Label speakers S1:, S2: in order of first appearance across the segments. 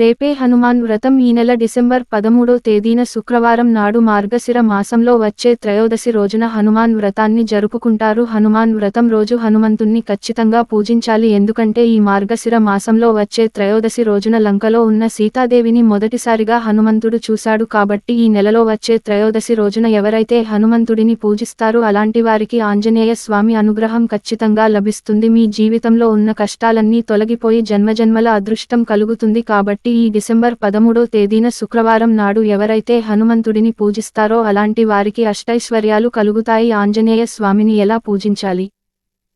S1: రేపే హనుమాన్ వ్రతం ఈ నెల డిసెంబర్ పదమూడో తేదీన శుక్రవారం నాడు మార్గశిర మాసంలో వచ్చే త్రయోదశి రోజున హనుమాన్ వ్రతాన్ని జరుపుకుంటారు. హనుమాన్ వ్రతం రోజు హనుమంతుణ్ణి ఖచ్చితంగా పూజించాలి. ఎందుకంటే ఈ మార్గశిర మాసంలో వచ్చే త్రయోదశి రోజున లంకలో ఉన్న సీతాదేవిని మొదటిసారిగా హనుమంతుడు చూశాడు కాబట్టి ఈ నెలలో వచ్చే త్రయోదశి రోజున ఎవరైతే హనుమంతుడిని పూజిస్తారో అలాంటి వారికి ఆంజనేయ స్వామి అనుగ్రహం ఖచ్చితంగా లభిస్తుంది. మీ జీవితంలో ఉన్న కష్టాలన్నీ తొలగిపోయి జన్మజన్మల అదృష్టం కలుగుతుంది కాబట్టి ఈ డిసెంబర్ పదమూడో తేదీన శుక్రవారం నాడు ఎవరైతే హనుమంతుడిని పూజిస్తారో అలాంటి వారికి అష్టైశ్వర్యాలు కలుగుతాయి. ఆంజనేయ స్వామిని ఎలా పూజించాలి?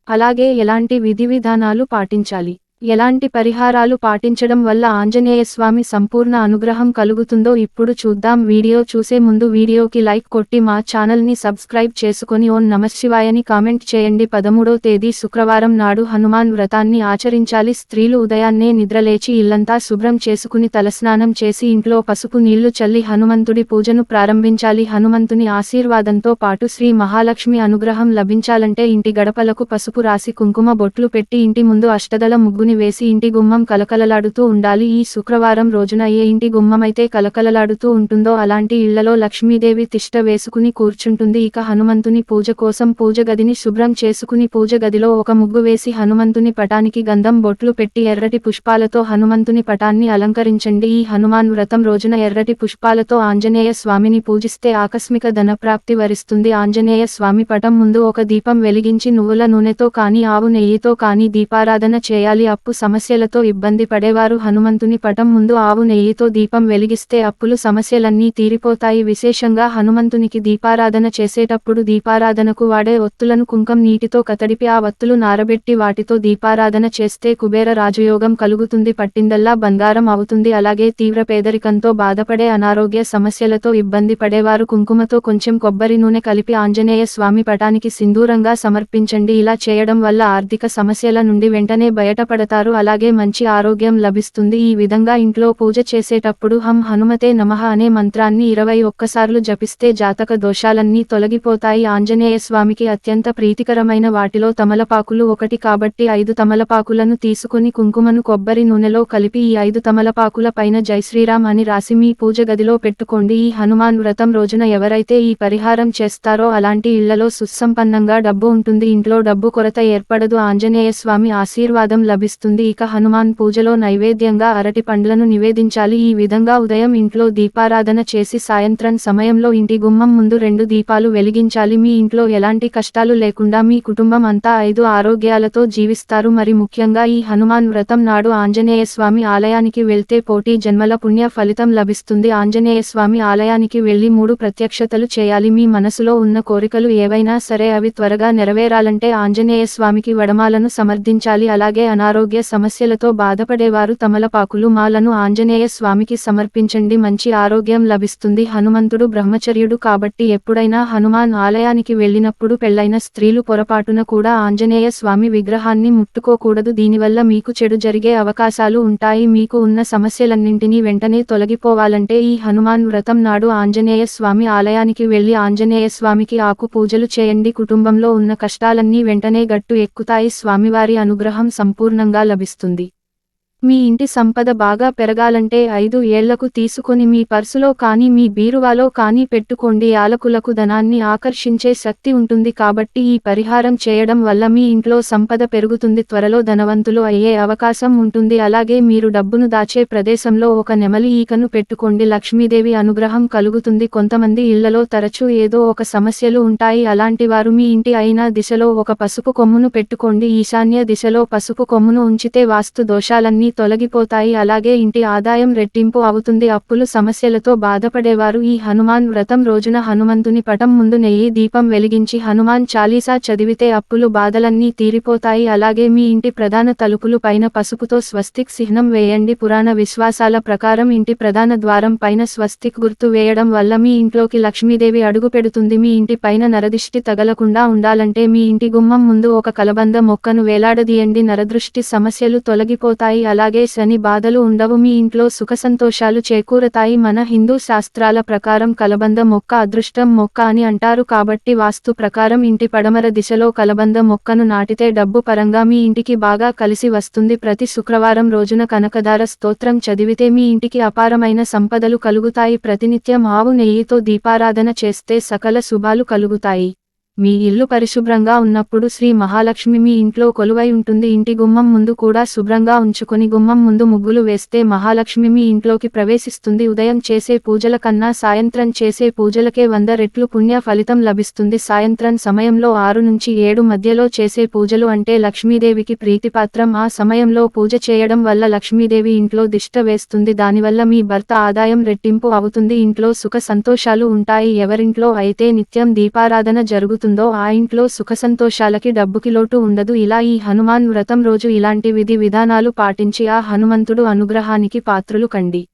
S1: అలాగే ఎలాంటి విధి విధానాలు పాటించాలి? ఎలాంటి పరిహారాలు పాటించడం వల్ల ఆంజనేయ స్వామి సంపూర్ణ అనుగ్రహం కలుగుతుందో ఇప్పుడు చూద్దాం. వీడియో చూసే ముందు వీడియోకి లైక్ కొట్టి మా ఛానల్ని సబ్స్క్రైబ్ చేసుకొని ఓన్ నమశివాయని కామెంట్ చేయండి. పదమూడో తేదీ శుక్రవారం నాడు హనుమాన్ వ్రతాన్ని ఆచరించాలి. స్త్రీలు ఉదయాన్నే నిద్రలేచి ఇల్లంతా శుభ్రం చేసుకుని తలస్నానం చేసి ఇంట్లో పసుపు నీళ్ళు చల్లి హనుమంతుడి పూజను ప్రారంభించాలి. హనుమంతుని ఆశీర్వాదంతో పాటు శ్రీ మహాలక్ష్మి అనుగ్రహం లభించాలంటే ఇంటి గడపలకు పసుపు రాసి కుంకుమ బొట్లు పెట్టి ఇంటి ముందు అష్టదల ముగ్గుని వేసి ఇంటి గుమ్మం కలకలలాడుతూ ఉండాలి. ఈ శుక్రవారం రోజున ఏ ఇంటి గుమ్మమైతే కలకలలాడుతూ ఉంటుందో అలాంటి ఇళ్ళలో లక్ష్మీదేవి తిష్ట వేసుకుని కూర్చుంటుంది. ఇక హనుమంతుని పూజ కోసం పూజ గదిని శుభ్రం చేసుకుని పూజ గదిలో ఒక ముగ్గు వేసి హనుమంతుని పటానికి గంధం బొట్లు పెట్టి ఎర్రటి పుష్పాలతో హనుమంతుని పటాన్ని అలంకరించండి. ఈ హనుమాన్ వ్రతం రోజున ఎర్రటి పుష్పాలతో ఆంజనేయ స్వామిని పూజిస్తే ఆకస్మిక ధనప్రాప్తి వరిస్తుంది. ఆంజనేయ స్వామి పటం ముందు ఒక దీపం వెలిగించి నువ్వుల నూనెతో కానీ ఆవు నెయ్యితో కానీ దీపారాధన చేయాలి. అప్పు సమస్యలతో ఇబ్బంది పడేవారు. హనుమంతుని పటం ముందు ఆవు నెయ్యితో దీపం వెలిగిస్తే అప్పులు సమస్యలన్నీ తీరిపోతాయి. విశేషంగా హనుమంతునికి దీపారాధన చేసేటప్పుడు దీపారాధనకు వాడే ఒత్తులను కుంకం నీటితో కతడిపి ఆ వత్తులు నారబెట్టి వాటితో దీపారాధన చేస్తే కుబేర రాజయోగం కలుగుతుంది. పట్టిందల్లా బంగారం అవుతుంది. అలాగే తీవ్ర పేదరికంతో బాధపడే అనారోగ్య సమస్యలతో ఇబ్బంది పడేవారు. కుంకుమతో కొంచెం కొబ్బరి నూనె కలిపి ఆంజనేయ స్వామి పటానికి సింధూరంగా సమర్పించండి. ఇలా చేయడం వల్ల ఆర్థిక సమస్యల నుండి వెంటనే బయటపడ పెడతారు. అలాగే మంచి ఆరోగ్యం లభిస్తుంది. ఈ విధంగా ఇంట్లో పూజ చేసేటప్పుడు హం హనుమతే నమః అనే మంత్రాన్ని ఇరవై ఒక్కసార్లు జపిస్తే జాతక దోషాలన్నీ తొలగిపోతాయి. ఆంజనేయ స్వామికి అత్యంత ప్రీతికరమైన వాటిలో తమలపాకులు ఒకటి కాబట్టి ఐదు తమలపాకులను తీసుకొని కుంకుమను కొబ్బరి నూనెలో కలిపి ఈ ఐదు తమలపాకుల పైన జై శ్రీరామ్ అని రాసి మీ పూజ గదిలో పెట్టుకోండి. ఈ హనుమాన్ వ్రతం రోజున ఎవరైతే ఈ పరిహారం చేస్తారో అలాంటి ఇళ్ళలో సుసంపన్నంగా డబ్బు ఉంటుంది. ఇంట్లో డబ్బు కొరత ఏర్పడదు. ఆంజనేయ స్వామి ఆశీర్వాదం లభిస్తుంది. ఇక హనుమాన్ పూజలో నైవేద్యంగా అరటి పండ్లను నివేదించాలి. ఈ విధంగా ఉదయం ఇంట్లో దీపారాధన చేసి సాయంత్రం సమయంలో ఇంటి గుమ్మం ముందు రెండు దీపాలు వెలిగించాలి. మీ ఇంట్లో ఎలాంటి కష్టాలు లేకుండా మీ కుటుంబం అంతా ఐదు ఆరోగ్యాలతో జీవిస్తారు. మరి ముఖ్యంగా ఈ హనుమాన్ వ్రతం నాడు ఆంజనేయ స్వామి ఆలయానికి వెళ్తే పోటీ జన్మల పుణ్య ఫలితం లభిస్తుంది. ఆంజనేయ స్వామి ఆలయానికి వెళ్ళి మూడు ప్రత్యక్షతలు చేయాలి. మీ మనసులో ఉన్న కోరికలు ఏవైనా సరే అవి త్వరగా నెరవేరాలంటే ఆంజనేయ స్వామికి వడమాలను సమర్థించాలి అలాగే అనారోగ్య సమస్యలతో బాధపడేవారు తమలపాకులు మాలను ఆంజనేయ స్వామికి సమర్పించండి. మంచి ఆరోగ్యం లభిస్తుంది. హనుమంతుడు బ్రహ్మచర్యుడు కాబట్టి ఎప్పుడైనా హనుమాన్ ఆలయానికి వెళ్ళినప్పుడు పెళ్ళైన స్త్రీలు పొరపాటున కూడా ఆంజనేయ స్వామి విగ్రహాన్ని ముట్టుకోకూడదు. దీనివల్ల మీకు చెడు జరిగే అవకాశాలు ఉంటాయి. మీకు ఉన్న సమస్యలన్నింటినీ వెంటనే తొలగిపోవాలంటే ఈ హనుమాన్ వ్రతం నాడు ఆంజనేయ స్వామి ఆలయానికి వెళ్ళి ఆంజనేయ స్వామికి ఆకు పూజలు చేయండి. కుటుంబంలో ఉన్న కష్టాలన్నీ వెంటనే గట్టు ఎక్కుతాయి. స్వామివారి అనుగ్రహం సంపూర్ణంగా లభిస్తుంది. మీ ఇంటి సంపద బాగా పెరగాలంటే ఐదు ఏళ్ళకు తీసుకొని మీ పర్సులో కానీ మీ బీరువాలో కానీ పెట్టుకోండి. యాలకులకు ధనాన్ని ఆకర్షించే శక్తి ఉంటుంది కాబట్టి ఈ పరిహారం చేయడం వల్ల మీ ఇంట్లో సంపద పెరుగుతుంది. త్వరలో ధనవంతులు అయ్యే అవకాశం ఉంటుంది. అలాగే మీరు డబ్బును దాచే ప్రదేశంలో ఒక నెమలి ఈకను పెట్టుకోండి. లక్ష్మీదేవి అనుగ్రహం కలుగుతుంది. కొంతమంది ఇళ్ళలో తరచూ ఏదో ఒక సమస్యలు ఉంటాయి. అలాంటి వారు మీ ఇంటి అయిన దిశలో ఒక పసుపు కొమ్మును పెట్టుకోండి. ఈశాన్య దిశలో పసుపు కొమ్మును ఉంచితే వాస్తు దోషాలన్నీ తొలగిపోతాయి. అలాగే ఇంటి ఆదాయం రెట్టింపు అవుతుంది. అప్పులు సమస్యలతో బాధపడేవారు. ఈ హనుమాన్ వ్రతం రోజున హనుమంతుని పటం ముందు నెయ్యి దీపం వెలిగించి హనుమాన్ చాలీసా చదివితే అప్పులు బాధలన్నీ తీరిపోతాయి. అలాగే మీ ఇంటి ప్రధాన తలుపులు పైన పసుపుతో స్వస్తిక్ చిహ్నం వేయండి. పురాణ విశ్వాసాల ప్రకారం ఇంటి ప్రధాన ద్వారం పైన స్వస్తిక్ గుర్తు వేయడం వల్ల మీ ఇంట్లోకి లక్ష్మీదేవి అడుగు పెడుతుంది. మీ ఇంటి పైన నరదిష్టి తగలకుండా ఉండాలంటే మీ ఇంటి గుమ్మం ముందు ఒక కలబంద మొక్కను వేలాడదీయండి. నరదృష్టి సమస్యలు తొలగిపోతాయి. అలాగే శని బాధలు ఉండవు. మీ ఇంట్లో సుఖ సంతోషాలు చేకూరతాయి. మన హిందూ శాస్త్రాల ప్రకారం కలబంద మొక్క అదృష్టం మొక్క అని అంటారు కాబట్టి వాస్తు ప్రకారం ఇంటి పడమర దిశలో కలబంద మొక్కను నాటితే డబ్బు పరంగా మీ ఇంటికి బాగా కలిసి వస్తుంది. ప్రతి శుక్రవారం రోజున కనకదార స్తోత్రం చదివితే మీ ఇంటికి అపారమైన సంపదలు కలుగుతాయి. ప్రతినిత్యం ఆవు నెయ్యితో దీపారాధన చేస్తే సకల శుభాలు కలుగుతాయి. మీ ఇల్లు పరిశుభ్రంగా ఉన్నప్పుడు శ్రీ మహాలక్ష్మి మీ ఇంట్లో కొలువై ఉంటుంది. ఇంటి గుమ్మం ముందు కూడా శుభ్రంగా ఉంచుకొని గుమ్మం ముందు ముగ్గులు వేస్తే మహాలక్ష్మి మీ ఇంట్లోకి ప్రవేశిస్తుంది. ఉదయం చేసే పూజల కన్నా సాయంత్రం చేసే పూజలకే వంద రెట్లు పుణ్య ఫలితం లభిస్తుంది. సాయంత్రం సమయంలో ఆరు నుంచి ఏడు మధ్యలో చేసే పూజలు అంటే లక్ష్మీదేవికి ప్రీతిపాత్రం. ఆ సమయంలో పూజ చేయడం వల్ల లక్ష్మీదేవి ఇంట్లో దిష్ట వేస్తుంది. దానివల్ల మీ భర్త ఆదాయం రెట్టింపు అవుతుంది. ఇంట్లో సుఖ సంతోషాలు ఉంటాయి. ఎవరింట్లో అయితే నిత్యం దీపారాధన జరుగుతుంది. ఆ ఇంట్లో సుఖ సంతోషాలకి డబ్బుకి లోటు ఉండదు. ఇలా ఈ హనుమాన్ వ్రతం రోజు ఇలాంటి విధి విధానాలు పాటించి ఆ హనుమంతుడు అనుగ్రహానికి పాత్రులు కండి.